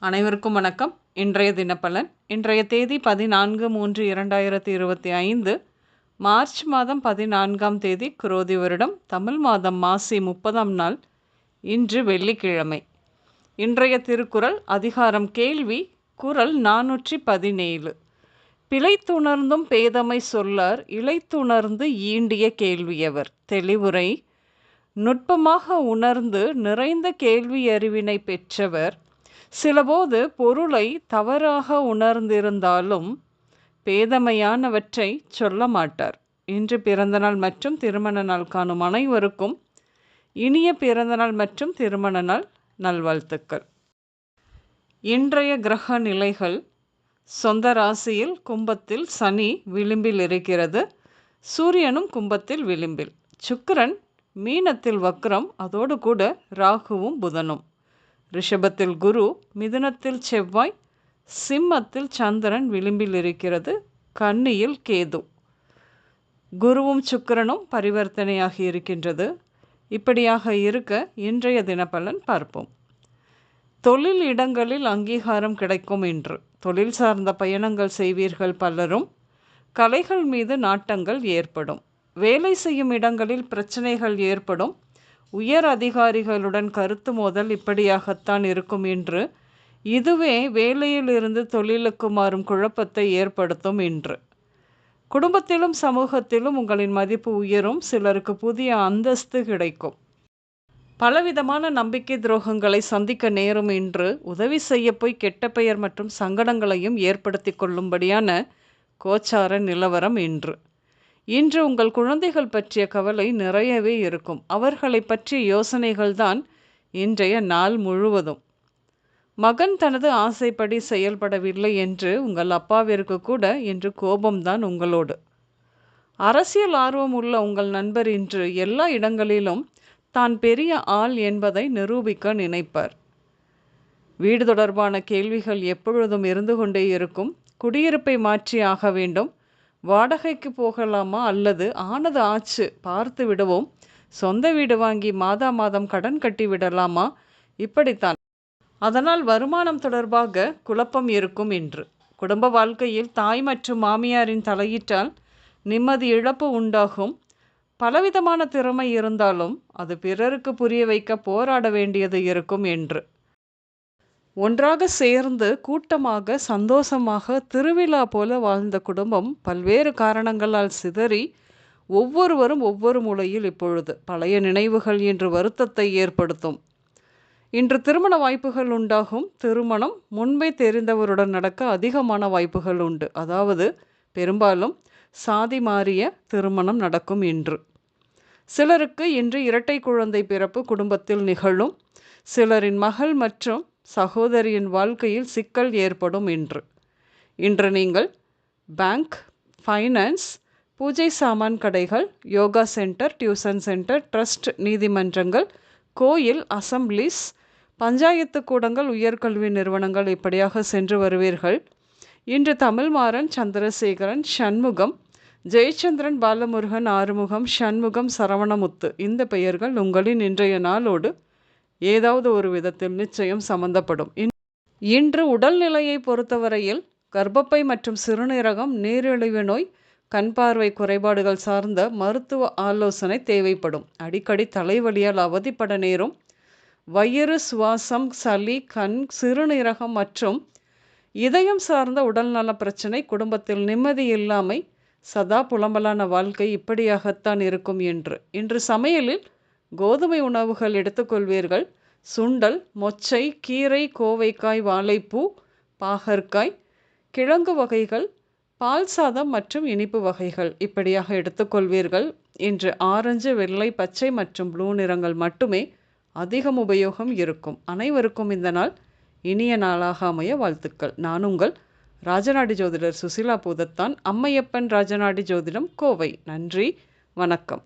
அனைவருக்கும் வணக்கம். இன்றைய தினப்பலன். இன்றைய தேதி பதினான்கு மூன்று இரண்டாயிரத்தி இருபத்தி ஐந்து மார்ச் மாதம் பதினான்காம் தேதி குரோதி வருடம் தமிழ் மாதம் மாசி முப்பதாம் நாள் இன்று வெள்ளிக்கிழமை. இன்றைய திருக்குறள் அதிகாரம் கேள்வி குரல் நானூற்றி பதினேழு. பிழைத்துணர்ந்தும் பேதமை சொல்லார் இழைத்துணர்ந்து ஈண்டிய கேள்வியவர். தெளிவுரை. நுட்பமாக உணர்ந்து நிறைந்த கேள்வி அறிவினை பெற்றவர் சிலபோது பொருளை தவறாக உணர்ந்திருந்தாலும் பேதமையானவற்றை சொல்ல மாட்டார். இன்று பிறந்தநாள் மற்றும் திருமண நாள் காணும் அனைவருக்கும் இனிய பிறந்தநாள் மற்றும் திருமண நாள் நல்வாழ்த்துக்கள். இன்றைய கிரக நிலைகள் சொந்த ராசியில் கும்பத்தில் சனி விளிம்பில் இருக்கிறது. சூரியனும் கும்பத்தில் விளிம்பில். சுக்கரன் மீனத்தில் வக்ரம் அதோடு கூட ராகுவும் புதனும். ரிஷபத்தில் குரு மிதுனத்தில் செவ்வாய் சிம்மத்தில் சந்திரன் விளிம்பில் இருக்கிறது கன்னியில் கேது. குருவும் சுக்கரனும் பரிவர்த்தனையாகி இருக்கின்றது. இப்படியாக இருக்க இன்றைய தினப்பலன் பார்ப்போம். தொழில் இடங்களில் அங்கீகாரம் கிடைக்கும் என்று தொழில் சார்ந்த பயணங்கள் செய்வீர்கள் பலரும் கலைகள் மீது நாட்டங்கள் ஏற்படும். வேலை செய்யும் இடங்களில் பிரச்சனைகள் ஏற்படும். உயர் அதிகாரிகளுடன் கருத்து மோதல் இப்படியாகத்தான் இருக்கும் என்று இதுவே வேலையிலிருந்து தொழிலுக்கு மாறும் குழப்பத்தை ஏற்படுத்தும் என்று குடும்பத்திலும் சமூகத்திலும் உங்களின் மதிப்பு உயரும் சிலருக்கு புதிய அந்தஸ்து கிடைக்கும். பலவிதமான நம்பிக்கை துரோகங்களை சந்திக்க நேரும் என்று உதவி செய்ய போய் கெட்ட பெயர் மற்றும் சங்கடங்களையும் ஏற்படுத்தி கொள்ளும்படியான கோச்சார நிலவரம் என்று இன்று உங்கள் குழந்தைகள் பற்றிய கவலை நிறையவே இருக்கும். அவர்களை பற்றிய யோசனைகள் தான் இன்றைய நாள் முழுவதும். மகன் தனது ஆசைப்படி செயல்படவில்லை என்று உங்கள் அப்பாவிற்கு கூட இன்று கோபம்தான் உங்களோடு. அரசியல் ஆர்வம் உள்ள உங்கள் நண்பர் இன்று எல்லா இடங்களிலும் தான் பெரிய ஆள் என்பதை நிரூபிக்க நினைப்பார். வீடு தொடர்பான கேள்விகள் எப்பொழுதும் இருந்து கொண்டே இருக்கும். குடியிருப்பை மாற்றி ஆக வேண்டும். வாடகைக்கு போகலாமா அல்லது ஆனது ஆச்சு பார்த்து விடுவோம். சொந்த வீடு வாங்கி மாதா மாதம் கடன் கட்டி விடலாமா? இப்படித்தான். அதனால் வருமானம் தொடர்பாக குழப்பம் இருக்கும் என்று குடும்ப வாழ்க்கையில் தாய் மற்றும் மாமியாரின் தலையிட்டால் நிம்மதி இழப்பு உண்டாகும். பலவிதமான திறமை இருந்தாலும் அது பிறருக்கு புரிய வைக்க போராட வேண்டியது இருக்கும் என்று ஒன்றாக சேர்ந்து கூட்டமாக சந்தோஷமாக திருவிழா போல வாழ்ந்த குடும்பம் பல்வேறு காரணங்களால் சிதறி ஒவ்வொருவரும் ஒவ்வொரு மூலையில் இப்பொழுது பழைய நினைவுகள் என்று வருத்தத்தை ஏற்படுத்தும். இன்று திருமண வாய்ப்புகள் உண்டாகும். திருமணம் முன்பே தெரிந்தவருடன் நடக்க அதிகமான வாய்ப்புகள் உண்டு. அதாவது பெரும்பாலும் சாதி மாறிய திருமணம் நடக்கும் இன்று. சிலருக்கு இன்று இரட்டை குழந்தை பிறப்பு குடும்பத்தில் நிகழும். சிலரின் மகள் மற்றும் சகோதரியின் வாழ்க்கையில் சிக்கல் ஏற்படும் என்று இன்று நீங்கள் பேங்க் ஃபைனான்ஸ் பூஜை சாமான் கடைகள் yoga centre tuition centre trust நீதிமன்றங்கள் கோயில் அசம்பிளிஸ் பஞ்சாயத்து கூடங்கள் உயர்கல்வி நிறுவனங்கள் இப்படியாக சென்று வருவீர்கள். இன்று தமிழ்மாறன் சந்திரசேகரன் சண்முகம் ஜெயச்சந்திரன் பாலமுருகன் ஆறுமுகம் சண்முகம் சரவணமுத்து இந்த பெயர்கள் உங்களின் இன்றைய நாளோடு ஏதாவது ஒரு விதத்தில் நிச்சயம் சம்பந்தப்படும். இன்று உடல்நிலையை பொறுத்தவரையில் கர்ப்பப்பை மற்றும் சிறுநீரகம் நீரிழிவு நோய் கண் பார்வை குறைபாடுகள் சார்ந்த மருத்துவ ஆலோசனை தேவைப்படும். அடிக்கடி தலைவலியால் அவதிப்பட நேரும். வயிறு சுவாசம் சளி கண் சிறுநீரகம் மற்றும் இதயம் சார்ந்த உடல்நல பிரச்சனை குடும்பத்தில் நிம்மதி இல்லாமை சதா புலம்பலான வாழ்க்கை இப்படியாகத்தான் இருக்கும் என்று. இன்று சமையலில் கோதுமை உணவுகள் எடுத்துக்கொள்வீர்கள். சுண்டல் மொச்சை கீரை கோவைக்காய் வாழைப்பூ பாகற்காய் கிழங்கு வகைகள் பால் சாதம் மற்றும் இனிப்பு வகைகள் இப்படியாக எடுத்துக்கொள்வீர்கள். இன்று ஆரஞ்சு வெள்ளை பச்சை மற்றும் ப்ளூ நிறங்கள் மட்டுமே அதிகம் உபயோகம் இருக்கும். அனைவருக்கும் இந்த நாள் இனிய நாளாக அமைய வாழ்த்துக்கள். நான் உங்கள் ராஜநாடி ஜோதிடர் சுசிலா பூதத்தான். அம்மையப்பன் ராஜநாடி ஜோதிடம் கோவை. நன்றி வணக்கம்.